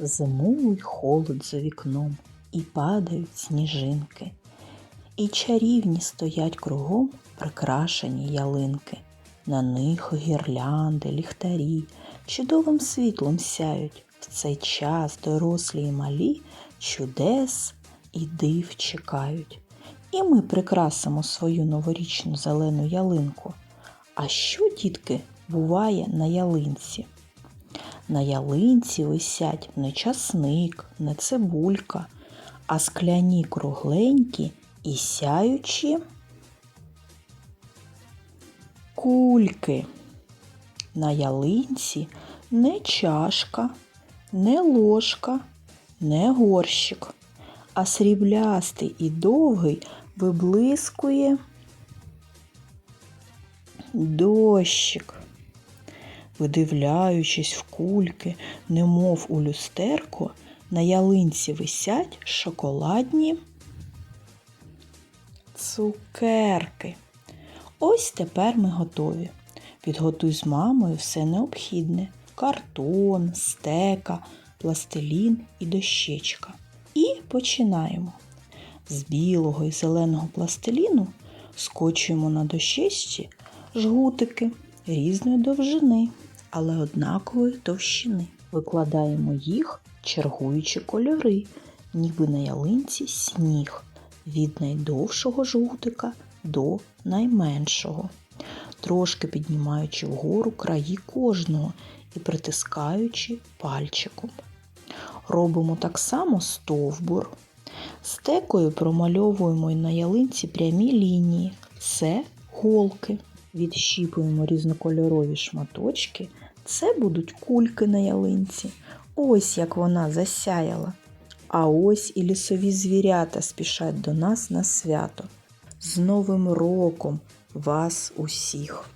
зимовий холод за вікном, і падають сніжинки. І чарівні стоять кругом прикрашені ялинки. На них гірлянди, ліхтарі чудовим світлом сяють. В цей час дорослі і малі чудес і див чекають. І ми прикрасимо свою новорічну зелену ялинку. А що, дітки, буває на ялинці? На ялинці висять не часник, не цибулька, а скляні кругленькі і сяючі кульки. На ялинці не чашка, не ложка, не горщик, а сріблястий і довгий виблискує дощик. Видивляючись в кульки, немов у люстерко, на ялинці висять шоколадні цукерки. Ось тепер ми готові. Підготуй з мамою все необхідне: картон, стека, пластилін і дощечка. І починаємо. З білого і зеленого пластиліну скочуємо на дощечці жгутики різної довжини, але однакової товщини. Викладаємо їх, чергуючи кольори, ніби на ялинці сніг, від найдовшого жгутика до найменшого, трошки піднімаючи вгору краї кожного і притискаючи пальчиком. Робимо так само стовбур. Стекою промальовуємо на ялинці прямі лінії. Це голки. Відщіпуємо різнокольорові шматочки. Це будуть кульки на ялинці. Ось як вона засяяла. А ось і лісові звірята спішать до нас на свято. З Новим роком вас усіх!